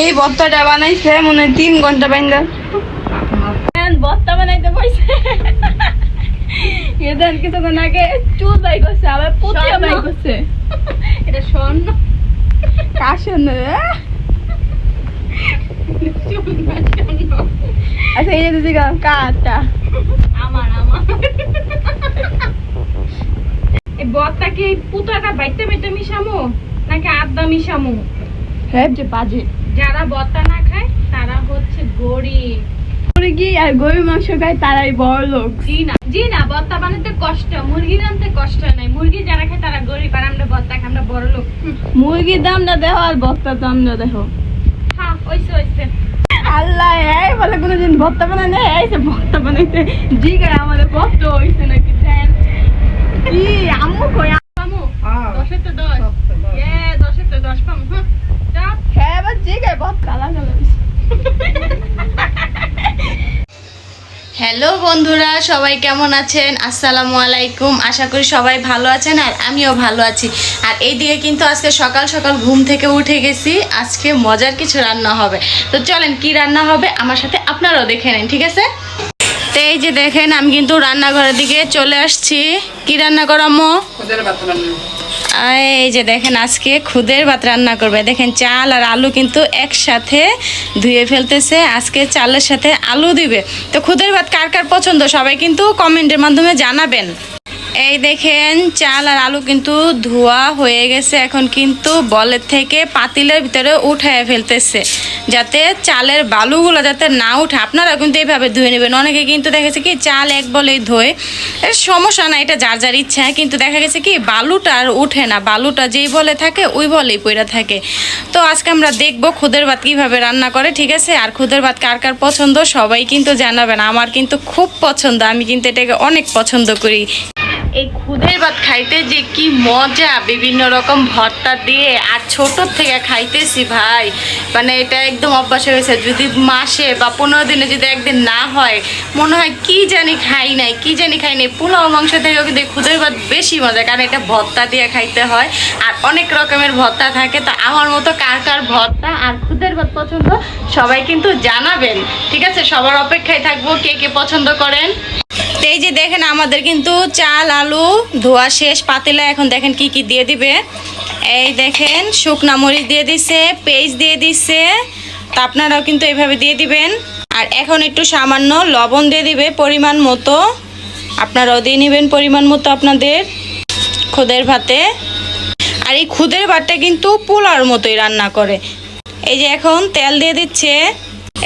এই ভর্তাটা বানাইছে মনে হয় তিন ঘণ্টা বাইন্দা। ভর্তা বানাইতে পারছে এদের কিছুক্ষণ আগে চুল বাই করছে আবার বাই করছে। এটা স্বর্ণ। কাশন আচ্ছা এই যে কাটা আমার আমার। এই বরটা কি এই পুতাটা বাইতে বাইতে মিশামো নাকি আদা মিশামো? হ্যাঁ যে বাজে। যারা বত্তা না খায় তারা হচ্ছে গরিব। মুরগি আর গরুর মাংস খায় তারাই বড় লোক। জি না জি না বত্তা বানাতে কষ্ট মুরগি রানতে কষ্ট নাই। মুরগি যারা খায় তারা গরিব আর আমরা বত্তা খাই আমরা বড় লোক। মুরগির দামটা দেখো আর ভর্তার দামটা দেখো হ্যাঁ ওইসে ওইসে আল্লাহ এই বলে কোনোদিন ভর্তা বানাই না এই যে ভর্তা বানাইতে জিগায় আমাদের কষ্ট হইছে নাকি কি আম্মু কই দশের তো দশ। ইয়ে দশের তো দশ পামু হ্যাঁ হ্যাঁ এবার জিগায় হ্যালো বন্ধুরা সবাই কেমন আছেন? আসসালামু আলাইকুম। আশা করি সবাই ভালো আছেন আর আমিও ভালো আছি। আর এইদিকে কিন্তু আজকে সকাল সকাল ঘুম থেকে উঠে গেছি। আজকে মজার কিছু রান্না হবে। তো চলেন কি রান্না হবে আমার সাথে আপনারাও দেখে নিন ঠিক আছে? তো এই যে দেখেন আমি কিন্তু রান্নাঘরের দিকে চলে আসছি। কি রান্না করামো এই যে দেখেন আজকে খুদের ভাত রান্না করবে। দেখেন চাল আর আলু কিন্তু একসাথে ধুয়ে ফেলতেছে। আজকে চালের সাথে আলু দিবে। তো খুদের ভাত কার কার পছন্দ? সবাই কিন্তু কমেন্টের মাধ্যমে জানাবেন। এই দেখেন, চাল আর আলু কিন্তু ধোয়া হয়ে গেছে, এখন কিন্তু বলের থেকে পাতিলের ভিতরে উঠায় ফেলতেছে, যাতে চালের বালুগুলো যাতে না উঠে। আপনারা কিন্তু এইভাবে ধুয়ে নেবেন। অনেকে কিন্তু দেখেছে কি, চাল এক বলেই ধোয়। সমস্যা না এটা যার যার ইচ্ছা। কিন্তু দেখা গেছে কি, বালুটা আর উঠে না। বালুটা যেই বলে থাকে, ওই বলেই পড়ে থাকে। তো আজকে আমরা দেখব খুদের ভাত কীভাবে রান্না করে, ঠিক আছে? আর খুদের ভাত কার কার পছন্দ, সবাই কিন্তু জানাবেন। আমার কিন্তু খুব পছন্দ, আমি কিন্তু এটাকে অনেক পছন্দ করি। এই খুদের ভাত খাইতে যে কি মজা, বিভিন্ন রকম ভর্তা দিয়ে। আর ছোট থেকে খাইতেছি ভাই। মানে এটা একদম অভ্যাস হয়ে গেছে। যদি মাসে বা পনেরো দিনে যদি একদিন না হয়, মনে হয় কি জানি খাই নাই, কি জানি খাই নাই। পোলাও, মাংস থেকেও কিন্তু খুদের ভাত বেশি মজা, কারণ এটা ভর্তা দিয়ে খাইতে হয়। আর অনেক রকমের ভর্তা থাকে। তো আমার মতো কার কার ভর্তা আর খুদের ভাত পছন্দ, সবাই কিন্তু জানাবেন। ঠিক আছে? সবার অপেক্ষায় থাকব কে কে পছন্দ করেন। তো এই যে দেখেন, আমাদের কিন্তু চাল, আলু, ধোয়া শেষ, পাতিলা এখন দেখেন কি কি দিয়ে দিবে। এই দেখেন, শুকনা মরিচ দিয়ে দিছে, পেঁয়াজ দিয়ে দিছে, তা আপনারাও কিন্তু এইভাবে দিয়ে দিবেন। আর এখন একটু সামান্য লবণ দিয়ে দিবে পরিমাণ মতো। আপনারাও দিয়ে নেবেন পরিমাণ মতো আপনাদের খুদের ভাতে। আর এই খুদের ভাতটা কিন্তু পোলার মতোই রান্না করে। এই যে এখন তেল দিয়ে দিচ্ছে।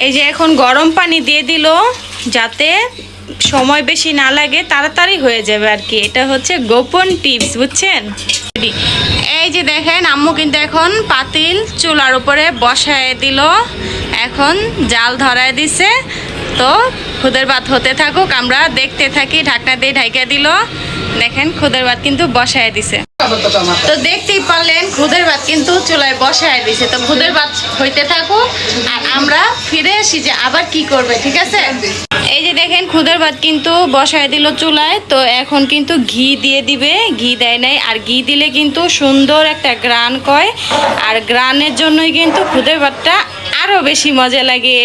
এই যে এখন গরম পানি দিয়ে দিল যাতে সময় বেশি না লাগে, তাড়াতাড়ি হয়ে যাবে আর কি। এটা হচ্ছে গোপন টিপস, বুঝছেন? এই যে দেখেন, আম্মু কিন্তু এখন পাতিল চুলার উপরে বসায় দিল। এখন জাল ধরায় দিছে। তো খুদের ভাত হতে থাকুক, আমরা দেখতে থাকি, ঢাকনা দিয়ে ঢাইকা দিল। দেখেন খুদের ভাত কিন্তু বসায় দিছে। তো দেখতেই পারলেন খুদের ভাত কিন্তু চুলায় বসায় দিছে। তো খুদের ভাত হইতে থাকুক, আর আমরা ফিরে আসি যে আবার কি করবে, ঠিক আছে? এই যে দেখেন খুদের ভাত কিন্তু বসায় দিল চুলায়। তো এখন কিন্তু ঘি দিয়ে দিবে, ঘি দেয় নাই। আর ঘি দিলে কিন্তু সুন্দর একটা গ্রান কয়। আর গ্রানের জন্যই কিন্তু খুদের ভাতটা আরও বেশি মজা লাগে।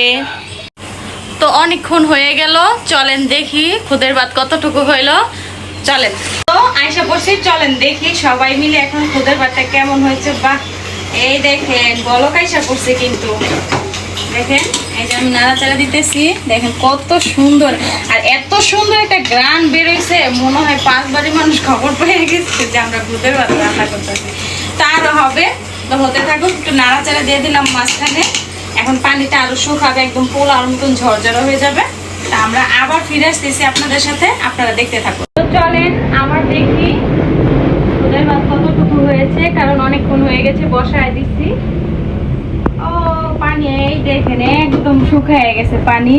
তো অনেকক্ষণ হয়ে গেল, চলেন দেখি খুদের ভাত কতটুকু হইল। চলেন। তো আয়সা বসে চলেন দেখি সবাই মিলে এখন খুদের ভাতটা কেমন হয়েছে। বাহ, এই দেখেন, বলক আয়সা পড়ছে কিন্তু। দেখেন, এই যে আমি নাড়াচাড়া দিতেছি, দেখেন কত সুন্দর। আর এত সুন্দর একটা গ্রান বেরোইছে, মনে হয় পাঁচ বাড়ির মানুষ খবর পেয়ে গেছে যে আমরা খুদের ভাত রান্না করতেছি। তারও হবে, তো হতে থাকুক, একটু নাড়াচাড়া দিয়ে দিলাম মাঝখানে। এখন পানিটা আরও শুকাবে, একদম পোলার মতন ঝরঝরা হয়ে যাবে। তা আমরা আবার ফিরে আসতেছি আপনাদের সাথে, আপনারা দেখতে থাকুন। চলেন, আবার দেখি ওদের ভাত কতটুকু হয়েছে, কারণ অনেকক্ষণ হয়ে গেছে, বসায় দিচ্ছি ও, পানি, এই দেখেন, একদম শুকায় গেছে পানি।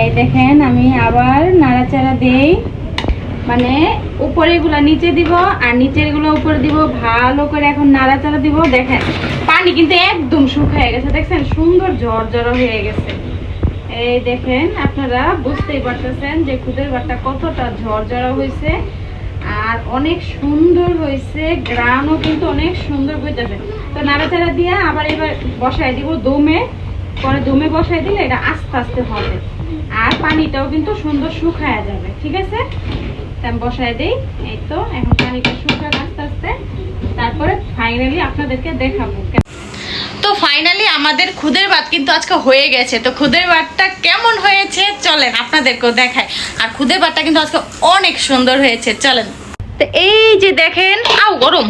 এই দেখেন, আমি আবার নাড়াচাড়া দেই। মানে উপরে গুলা নিচে দিব, আর নিচেরগুলো উপরে দিব, ভালো করে এখন নাড়াচাড়া দিব। দেখেন, পানি কিন্তু একদম শুকায় গেছে, দেখছেন? সুন্দর ঝরঝর হয়ে গেছে। এই দেখেন, আপনারা বুঝতেই পারতেছেন যে খুদের ভাতটা কতটা ঝরঝরা হয়েছে আর অনেক সুন্দর হয়েছে, গ্রানও কিন্তু অনেক সুন্দর হইতেছে। তো নাড়াচাড়া দিয়ে আবার এবার বসায় দিব দমে। পরে দমে বসায় দিলে এটা আস্তে আস্তে হবে। আর পানিটাও কিন্তু সুন্দর শুকায়া যাবে, ঠিক আছে? তা আমি বসায় দিই। এই তো, এখন পানিটা শুকাক আস্তে আস্তে। তারপরে ফাইনালি আপনাদেরকে দেখাবো। তো ফাইনালি আমাদের খুদের ভাত কিন্তু আজকে হয়ে গেছে। তো খুদের ভাতটা কেমন হয়েছে? চলেন আপনাদেরকেও দেখায় আর খুদের ভাতটা কিন্তু আজকে অনেক সুন্দর হয়েছে। চলেন। তো এই যে দেখেন আও গরম।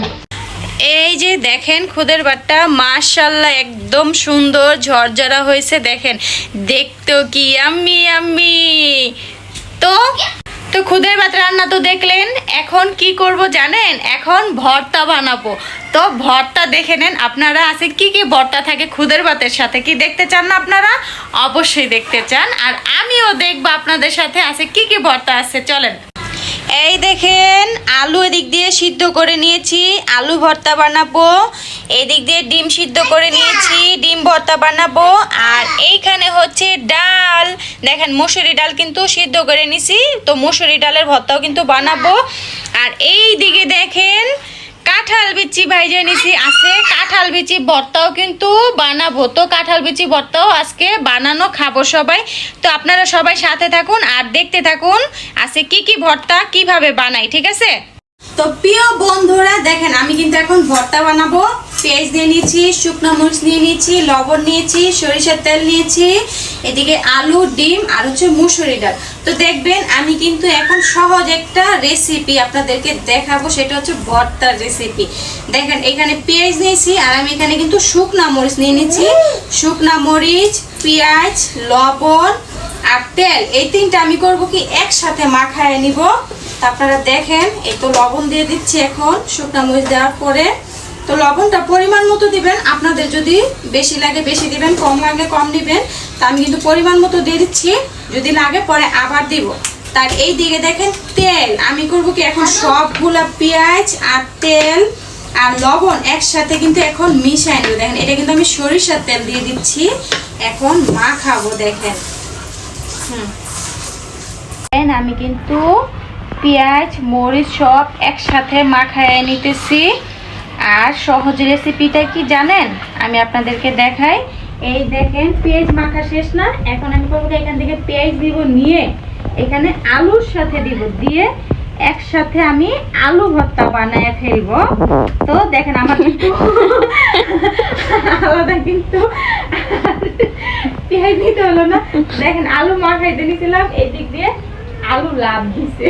এই যে দেখেন খুদের বাটটা মাশাল্লাহ একদম সুন্দর ঝরঝরা হয়েছে, দেখেন। দেখতো কি আম্মি আম্মি তো তো খুদের ভাত রান্না তো দেখলেন, এখন কি করব জানেন? এখন ভর্তা বানাবো। তো ভর্তা দেখে নেন, আপনারা আছে কি কি ভর্তা থাকে খুদের ভাতের সাথে? কি দেখতে চান না আপনারা? অবশ্যই দেখতে চান। আর আমিও দেখব আপনাদের সাথে আছে কি কি ভর্তা আছে, চলেন। এই দেখেন, আলু এদিক দিয়ে সিদ্ধ করে নিয়েছি, আলু ভর্তা বানাবো। এদিক দিয়ে ডিম সিদ্ধ করে নিয়েছি, ডিম ভর্তা বানাবো। আর এইখানে হচ্ছে ডাল। দেখেন, মুসুরি ডাল কিন্তু সিদ্ধ করে নিছি, তো মুসুরি ডালের ভর্তাও কিন্তু বানাবো। আর এই দিকে দেখেন কাঁঠাল বিচি ভাইজে নিছি, আছে কাঁঠাল বিচি ভর্তাও কিন্তু বানাবো। তো কাঁঠাল বিচি ভর্তাও আজকে বানানো খাব সবাই। তো আপনারা সবাই সাথে থাকুন আর দেখতে থাকুন, আছে কি কি ভর্তা কীভাবে বানাই, ঠিক আছে? তো প্রিয় বন্ধুরা, দেখেন, আমি কিন্তু এখন ভর্তা বানাবো। পেঁয়াজ দিয়ে নিয়েছি, শুকনো মরিচ নিয়ে নিয়েছি, লবণ নিয়েছি, সরিষার তেল নিয়েছি, এদিকে আলু, ডিম আর হচ্ছে মুসুরি ডাল। তো দেখবেন, আমি কিন্তু এখন সহজ একটা রেসিপি আপনাদেরকে দেখাবো, সেটা হচ্ছে ভর্তার রেসিপি দেখেন, এখানে পেঁয়াজ নিয়েছি আর আমি এখানে কিন্তু শুকনা মরিচ নিয়ে নিয়েছি। শুকনা মরিচ, পেঁয়াজ, লবণ আর তেল, এই তিনটা আমি করব কি একসাথে মাখায় নিব। আপনারা দেখেন, এই তো লবণ দিয়ে দিচ্ছি এখন, শুকনা মরিচ দেওয়ার পরে। তো লবণটা পরিমাণ মতো দিবেন, আপনাদের যদি বেশি লাগে বেশি দিবেন, কম লাগে কম দিবেন, তা আমি কিন্তু পরিমাণ মতো দিয়ে দিচ্ছি, যদি লাগে পরে আবার দিব। তার এই দিকে দেখেন তেল, আমি করব কি এখন সবগুলা পেঁয়াজ আর তেল আর লবণ একসাথে কিন্তু এখন মিশাই নেব। দেখেন, এটা কিন্তু আমি সরিষার তেল দিয়ে দিচ্ছি, এখন মাখাবো, দেখেন। হুম। আমি কিন্তু পেঁয়াজ, মরিচ সব একসাথে মাখায় নিতেছি। আর সহজ রেসিপিটা কি জানেন? আমি আপনাদেরকে দেখাই। এই দেখেন, পেঁয়াজ মাখা শেষ না। এখন আমি করব এখান থেকে পেঁয়াজ দিব নিয়ে এখানে আলুর সাথে দিব। দিয়ে একসাথে আমি আলু ভর্তা বানায় ফেলব। তো দেখেন আমার কিন্তু আলাদা কিন্তু পেঁয়াজ নিতে হলো না। দেখেন, আলু মাখাইতে নিয়েছিলাম এই দিক দিয়ে আলু লাভ দিছে।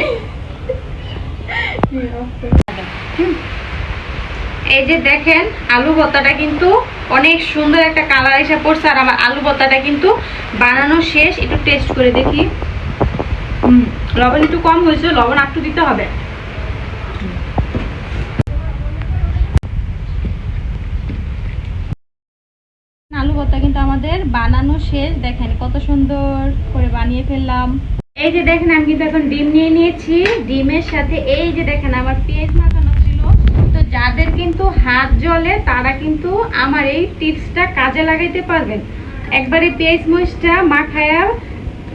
এই যে দেখেন, আলু ভর্তাটা কিন্তু অনেক সুন্দর একটা কালার এসে পড়ছে আর আমার আলু কিন্তু বানানো শেষ। একটু টেস্ট করে দেখি। লবণ একটু কম হয়েছে, লবণ একটু দিতে হবে। আলু ভর্তা কিন্তু আমাদের বানানো শেষ। দেখেন কত সুন্দর করে বানিয়ে ফেললাম। এই যে দেখেন, আমি কিন্তু এখন ডিম নিয়ে নিয়েছি। ডিমের সাথে এই যে দেখেন, আমার পেঁয়াজ মাখানো ছিল। তো যাদের কিন্তু হাত জ্বলে, তারা কিন্তু আমার এই টিপসটা কাজে লাগাইতে পারবেন। একবারে পেঁয়াজ মরিচটা মাখায়া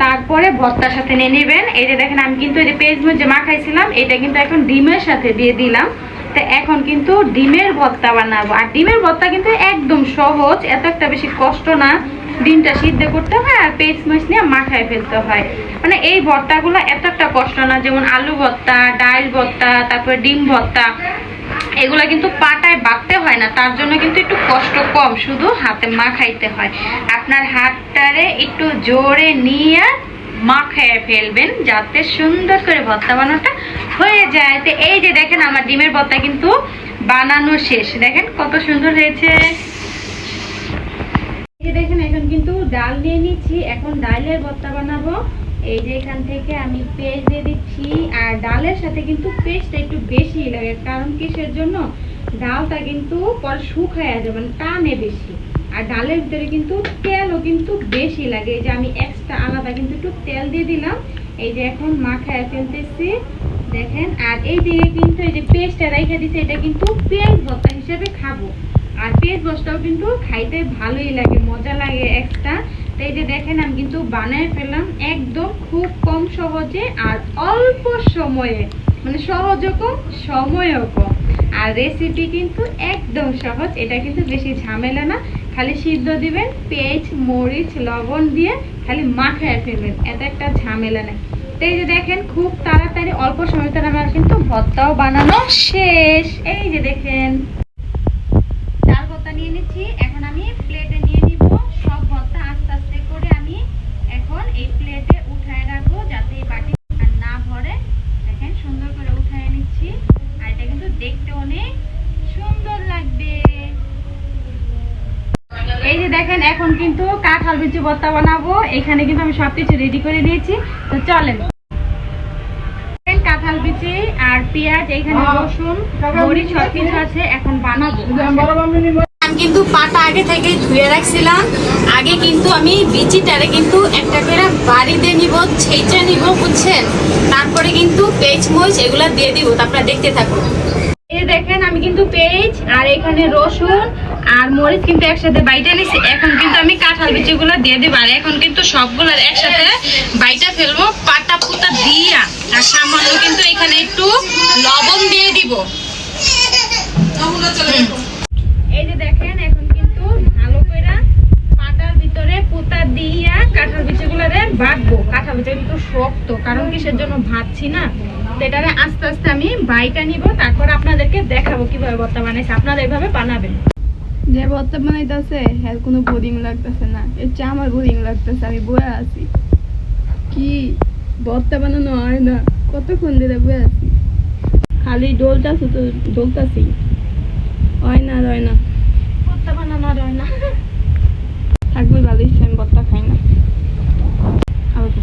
তারপরে ভর্তার সাথে নিয়ে নেবেন। এই যে দেখেন, আমি কিন্তু এই যে পেঁয়াজ মরিচ মাখাইছিলাম, এটা কিন্তু এখন ডিমের সাথে দিয়ে দিলাম। তো এখন কিন্তু ডিমের ভর্তা বানাবো। আর ডিমের ভর্তা কিন্তু একদম সহজ, এত একটা বেশি কষ্ট না। ডিমটা সিদ্ধ করতে হয় আর পেঁয়াজ মরিচ নিয়ে মাখায় ফেলতে হয়। মানে এই ভর্তাগুলো এত একটা কষ্ট না, যেমন আলু ভর্তা, ডাল ভর্তা, তারপরে ডিম ভর্তা, এগুলো কিন্তু পাটায় বাটতে হয় না, তার জন্য কিন্তু একটু কষ্ট কম, শুধু হাতে মাখাইতে হয়। আপনার হাতটারে একটু জোরে নিয়ে মাখায় ফেলবেন, যাতে সুন্দর করে ভর্তা বানানোটা হয়ে যায়। তো এই যে দেখেন, আমার ডিমের ভর্তা কিন্তু বানানো শেষ। দেখেন কত সুন্দর হয়েছে। দেখেন, এখন কিন্তু ডাল নিয়ে নিচ্ছি। এখন ডালের ভর্তা বানাবো। এই যে এখান থেকে আমি পেস্ট দিয়ে দিচ্ছি। আর ডালের সাথে কিন্তু পেস্টটা একটু বেশি লাগে, কারণ কিসের জন্য? ডালটা কিন্তু পরে শুকায় যাবে মানে টানে বেশি। আর ডালের ভিতরে কিন্তু তেলও কিন্তু বেশি লাগে। এই যে আমি এক্সট্রা আলাদা কিন্তু একটু তেল দিয়ে দিলাম। এই যে এখন মাখায় ফেলতেছি, দেখেন। আর এই দিকে কিন্তু এই যে পেস্টটা রেখে দিছে, এটা কিন্তু পেঁয়াজ ভর্তা হিসেবে খাব। আর পেঁয়াজ বসটাও কিন্তু খাইতে ভালোই লাগে, মজা লাগে একটা। তো এই যে দেখেন, আমি কিন্তু বানায় ফেললাম একদম খুব কম সহজে আর অল্প সময়ে মানে সহজও কম, সময়ও কম। আর রেসিপি কিন্তু একদম সহজ, এটা কিন্তু বেশি ঝামেলা না। খালি সিদ্ধ দিবেন, পেঁয়াজ, মরিচ, লবণ দিয়ে খালি মাখায় ফেলবেন, এত একটা ঝামেলা নেই। তো এই যে দেখেন, খুব তাড়াতাড়ি, অল্প সময় তার আমার কিন্তু ভর্তাও বানানো শেষ। এই যে দেখেন। দেখতে অনেক সুন্দর লাগবে। এই যে দেখেন, এখন কিন্তু কাঁঠাল বিচু ভর্তা বানাবো। এখানে কিন্তু আমি সবকিছু রেডি করে নিয়েছি। তো চলেন। কাঁঠাল বিচি আর পেঁয়াজ, এখানে রসুন, মরিচ সবকিছু আছে, এখন বানাবো। কিন্তু পাটা আগে থেকে ধুয়ে রাখছিলাম। আগে কিন্তু আমি বিচিটারে কিন্তু একটা করে বাড়িতে নিব ছেঁচে নিব বুঝছেন? তারপরে কিন্তু পেঁচ মরিচ এগুলা দিয়ে দিব তারপরে দেখতে থাকুন। এই দেখেন আমি কিন্তু পেঁয়াজ আর এখানে রসুন আর মরিচ কিন্তু একসাথে বাইটা নিছি। এখন কিন্তু আমি কাঁঠাল বিচিগুলো দিয়ে দিব আর এখন কিন্তু সবগুলো একসাথে বাইটা ফেলব পাটা পুতা দিয়া। আর সামান্য কিন্তু এখানে একটু লবণ দিয়ে দিব। এই যে দেখেন এখন কিন্তু ভালো করে পাটার ভিতরে পুতা কাঁঠাল বিচিগুলোরে বাটবো কাঁঠাল বিচি কিন্তু শক্ত, কারণ কিসের জন্য ভাজছি না? এটারে আস্তে আস্তে আমি বাইটা নিব, তারপর আপনাদেরকে দেখাবো কীভাবে ভর্তা বানাইছে। আপনারা এইভাবে বানাবেন। যে ভর্তা বানাইতেছে হ্যাঁ কোনো বোরিং লাগতেছে না। এর চেয়ে আমার বোরিং লাগতেছে, আমি বয়ে আছি। কি? ভর্তা বানানো হয় না। কতক্ষণ ধরে বয়ে আছি? খালি ডোলটাছে তো ডোলতাছি। হয় না হয় না ভর্তা বানানো আর হয় না থাকবে ভালো ইচ্ছে আমি ভর্তা খাই না খাব তো।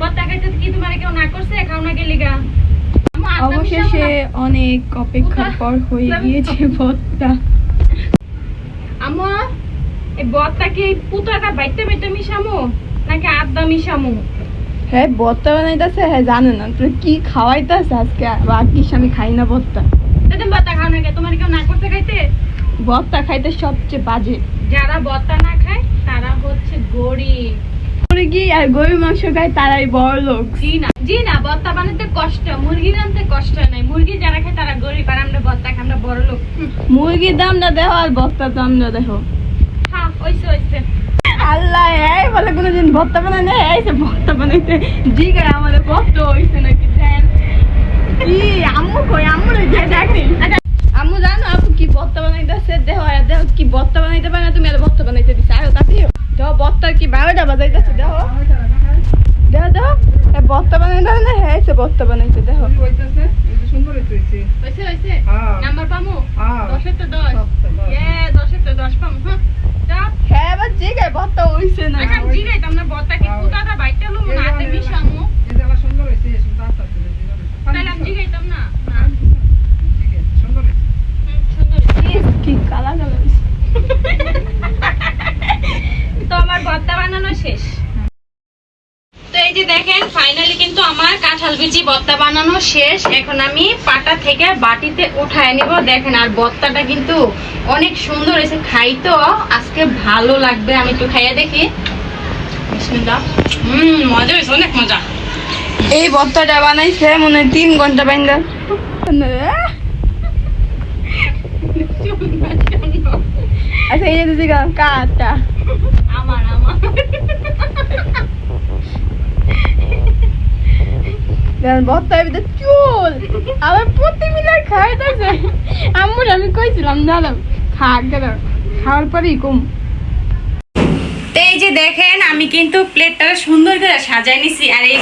ভর্তা খাইতে কি তোমার কেউ না করছে? খাও না গেলি গা। অবশেষে অনেক অপেক্ষার পর হয়ে গিয়েছে ভর্তা আমু এই পুতাটা বাইতে বাইতে মিশামু নাকি মিশামু? হ্যাঁ ভর্তা বানাইতেছে? হ্যাঁ জানে না তুই কি খাওয়াইতেছে আজকে? বাকি আমি খাই না ভর্তা ভর্তা খাও না কে তোমার কেউ না করছে খাইতে? ভর্তা খাইতে সবচেয়ে বাজে। যারা ভর্তা না খায় তারা হচ্ছে গরিব। মুরগি আর গরুর মাংস খায় তারাই বড় লোক। জি না জি না ভর্তা বানাতে কষ্ট মুরগি রানতে কষ্ট নাই। মুরগি যারা খায় তারা গরিব আর আমরা ভর্তা আমরা বড় লোক। মুরগির দামটা দেখো আর ভর্তার দামটা দেখো হ্যাঁ ওইসে ওইসে আল্লাহ এই বলে কোনোদিন ভর্তা বানায় না এই ভর্তা বানাইতে জিগায় আমাদের কষ্ট হইছে নাকি কি আম্মু কই আম্মু যে দেখি আম্মু জানো আপু কি ভর্তা বানাইতেছে? দেখো আর দেখো কি ভর্তা বানাইতে পারে না তুমি আর ভর্তা বানাইতে দিছে। আরও তাতেও দেখো কি বারোটা বাজাইতেছে দেখো দেখো দেখো এই ভর্তা বানাইতে না? হ্যাঁ সে ভর্তা বানাইতে দেখো ওইসে ওইসে নাম্বার পামু? দশের তো দশ। ইয়ে দশের তো দশ পামু হ্যাঁ। হ্যাঁ হইছে না। এখন না কি পুতাটা বাইতে লুম না হাতে মিশামু। তাহলে আমি জিগাইতাম না না হুম, সুন্দর হয়েছে। ইস, কি কালা কালা হইছে। তো আমার ভর্তা বানানো শেষ তো এই যে দেখেন ফাইনালি কিন্তু আমার কাঁঠাল বিচি ভর্তা বানানো শেষ। এখন আমি পাটা থেকে বাটিতে উঠায় নিব। দেখেন, আর ভর্তাটা কিন্তু অনেক সুন্দর হয়েছে খাই তো আজকে ভালো লাগবে, আমি একটু খাইয়া দেখি। এই ভর্তাটা বানাইছে, মনে হয় তিন ঘণ্টা বাইন্দা। আচ্ছা এই যে কাটা আমার আমার ভর্তার ভিতরে চুল। আবার প্রতি মিলে খাইতেছে আম্মুর আমি কইছিলাম দাঁড়াও খা গেল খাওয়ার পরেই কম। এই যে দেখেন আমি কিন্তু প্লেটটা সুন্দর করে সাজাই নিছি আর এই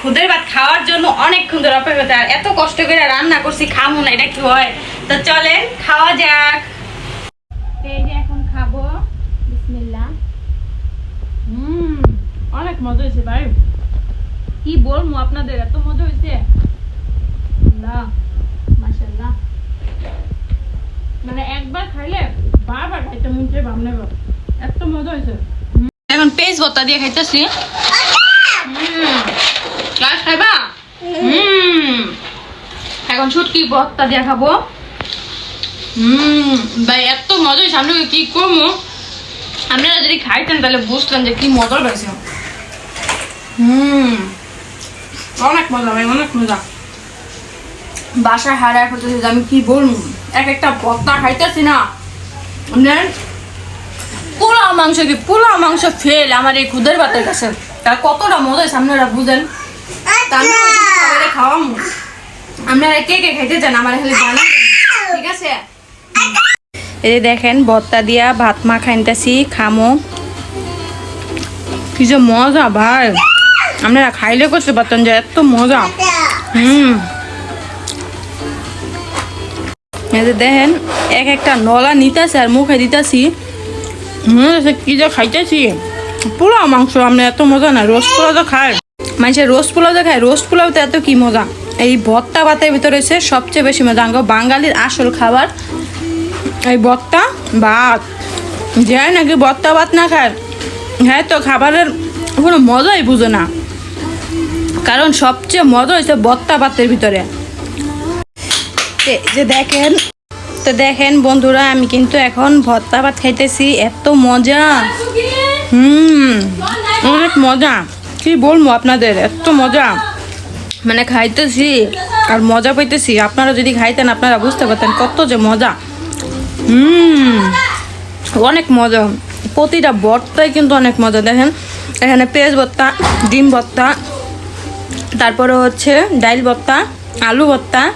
খুদের ভাত খাওয়ার জন্য অনেক সুন্দর অপেক্ষা করতে আর এত কষ্ট করে রান্না করছি খামো না এটা কি হয়? তো চলেন খাওয়া যাক। এই যে এখন খাব। বিসমিল্লাহ। হুম অনেক মজা হয়েছে ভাই। কি বলব আপনাদের এত মজা হয়েছে। আল্লাহ মাশাআল্লাহ। মানে একবার খাইলে বারবার খাইতে মন চাই ভাবনা এত মজা হয়েছে। এখন পেজ ভর্তা দিয়ে খাইতেছি। ক্লাস খাইবা? হুম। এখন ছুটকি ভর্তা দিয়ে খাব। হুম। ভাই এত মজা আমি কি করব আপনারা যদি খাইতেন তাহলে বুঝতেন যে কি মজা পাইছে হুম। অনেক মজা, ভাই, অনেক মজা। বাসায় হারায় ফেলতেছি যে আমি কি বলব? এক একটা ভর্তা খাইতেছি না। পোলাও মাংস কি? পোলাও মাংস ফেল আমার এই খুদের ভাতের কাছে। তা কতটা মজা আপনারা বুঝেন? আপনারা কে কে আমার এই দেখেন ভর্তা দিয়া ভাত মা খাইতেছি খামো। কি যে মজা, ভাই। আপনারা খাইলে করতে পারতেন যে এত মজা। হুম। দেখেন, এক একটা নলা নিতেছে আর মুখে দিতেছি। মনে হচ্ছে কি যে খাইতেছি। পোলাও মাংস আপনি এত মজা না, রোস্ট পোলাও তো খায় মানুষের রোস্ট পোলাও তো খায় রোস্ট পোলাওতে এত কি মজা। এই ভর্তা ভাতের ভিতরে হচ্ছে সবচেয়ে বেশি মজা, আঙ্গ বাঙালির আসল খাবার। এই ভর্তা ভাত। যে নাকি ভর্তা ভাত না খায় হ্যাঁ তো খাবারের কোনো মজাই বুঝে না। কারণ সবচেয়ে মজা হয়েছে ভর্তা ভাতের ভিতরে। যে দেখেন, তো দেখেন বন্ধুরা, আমি কিন্তু এখন ভর্তা ভাত খাইতেছি, এত মজা। হুম, অনেক মজা। কি বলব আপনাদের, এত মজা। মানে খাইতেছি আর মজা পাইতেছি। আপনারা যদি খাইতেন, আপনারা বুঝতে পারতেন কত যে মজা। হুম, অনেক মজা। প্রতিটা ভর্তাই কিন্তু অনেক মজা। দেখেন, এখানে পেঁয়াজ ভর্তা ডিম ভর্তা তারপরে হচ্ছে ডাইল ভর্তা, আলু ভর্তা,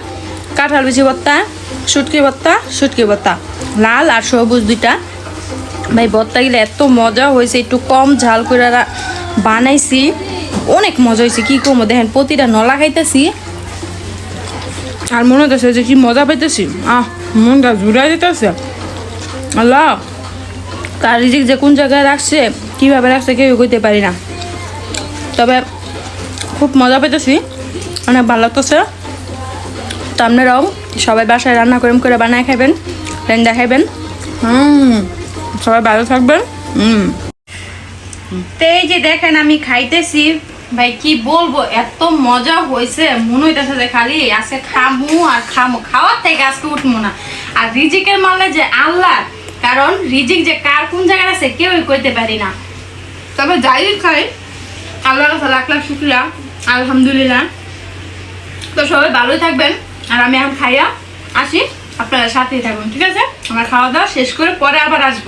কাঁঠাল বিচি ভর্তা, শুটকি ভর্তা শুটকি ভর্তা। লাল আর সবুজ দুইটা। ভাই, ভর্তাগুলো এত মজা হয়েছে, একটু কম ঝাল করে বানাইছি। অনেক মজা হয়েছে, কি করব? দেখেন, প্রতিটা নলা খাইতেছি। আর মনে হতেছে যে কি মজা পাইতেছি। আহ, মনটা জুড়াই দিতেছে। আল্লাহ কার রিজিক যে কোন জায়গায় রাখছে, কীভাবে রাখছে কেউ কইতে পারি না। তবে খুব মজা পেতেছি। অনেক ভালো লাগতেছে। তো আপনারাও সবাই বাসায় রান্না করে করে বানায় খাবেন ফ্রেন্ড দেখাবেন হুম। সবাই ভালো থাকবেন। হুম। তো এই যে দেখেন আমি খাইতেছি। ভাই কি বলব এত মজা হয়েছে মনে হইতেছে যে খালি আজকে খামু আর খামু। খাওয়ার থেকে আজকে উঠবো না। আর রিজিকের মালে যে আল্লাহ কারণ রিজিক যে কার কোন জায়গায় আছে কেউই কইতে পারি না। তবে যাই খাই আল্লাহ কাছে লাখ লাখ শুক্রিয়া। আলহামদুলিল্লাহ। তো সবাই ভালোই থাকবেন। আর আমি এখন খাইয়া আসি। আপনারা সাথেই থাকবেন ঠিক আছে? আমার খাওয়া দাওয়া শেষ করে পরে আবার আসব।